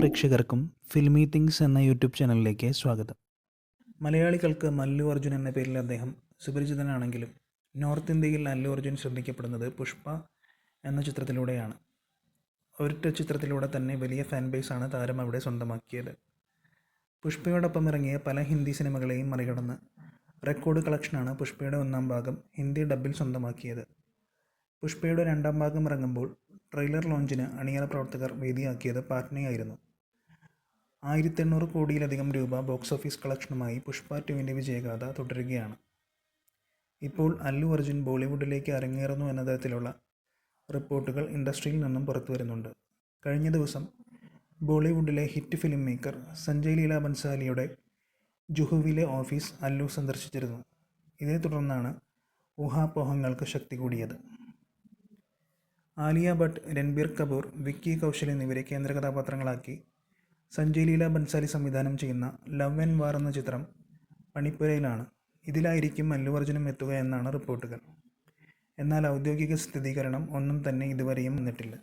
പ്രേക്ഷകർക്കും filmy things എന്ന YouTube ചാനലിലേക്ക് സ്വാഗതം. മലയാളികൾക്ക് മല്ലു അർജുൻ എന്ന പേരിൽ അദ്ദേഹം സുപരിചിതനാണെങ്കിലും നോർത്ത് ഇന്ത്യയിൽ അല്ലു അർജുൻ ശ്രദ്ധിക്കപ്പെടുന്നത് പുഷ്പ എന്ന ചിത്രത്തിലൂടെയാണ്. ഒരൊറ്റ ചിത്രത്തിലൂടെ തന്നെ വലിയ ഫാൻ ബേസാണ് താരം അവിടെ സ്വന്തമാക്കിയത്. പുഷ്പയോടൊപ്പം ഇറങ്ങിയ പല ഹിന്ദി സിനിമകളെയും മറികടന്ന് റെക്കോർഡ് കളക്ഷനാണ് പുഷ്പയുടെ ഒന്നാം ഭാഗം ഹിന്ദി ഡബിൽ സ്വന്തമാക്കിയത്. പുഷ്പയുടെ രണ്ടാം ഭാഗം ഇറങ്ങുമ്പോൾ ട്രെയിലർ ലോഞ്ചിന് അണിയറ പ്രവർത്തകർ വേദിയാക്കിയത് പാറ്റ്നയായിരുന്നു. ആയിരത്തി എണ്ണൂറ് കോടിയിലധികം രൂപ ബോക്സ് ഓഫീസ് കളക്ഷനുമായി പുഷ്പ ടുവിന്റെ വിജയഗാഥ തുടരുകയാണ്. ഇപ്പോൾ അല്ലു അർജുൻ ബോളിവുഡിലേക്ക് അരങ്ങേറുന്നു എന്ന തരത്തിലുള്ള റിപ്പോർട്ടുകൾ ഇൻഡസ്ട്രിയിൽ നിന്നും പുറത്തു വരുന്നുണ്ട്. കഴിഞ്ഞ ദിവസം ബോളിവുഡിലെ hit film maker Sanjay Leela ബൻസാലിയുടെ ജുഹുവിലെ ഓഫീസ് അല്ലു സന്ദർശിച്ചിരുന്നു. ഇതേ തുടർന്നാണ് ഊഹാപോഹങ്ങൾക്ക് ശക്തി കൂടിയത്. ആലിയ ഭട്ട് രൺബീർ കപൂർ വിക്കി കൗശൽ എന്നിവരെ കേന്ദ്ര കഥാപാത്രങ്ങളാക്കി സഞ്ജയ് ലീല ബൻസാലി സംവിധാനം ചെയ്യുന്ന ലവ് ആൻഡ് വാർ എന്ന ചിത്രം പണിപ്പുരയിലാണ്. ഇതിലായിരിക്കും അല്ലു എത്തുക എന്നാണ് റിപ്പോർട്ടുകൾ. എന്നാൽ ഔദ്യോഗിക സ്ഥിരീകരണം ഒന്നും തന്നെ ഇതുവരെയും വന്നിട്ടില്ല.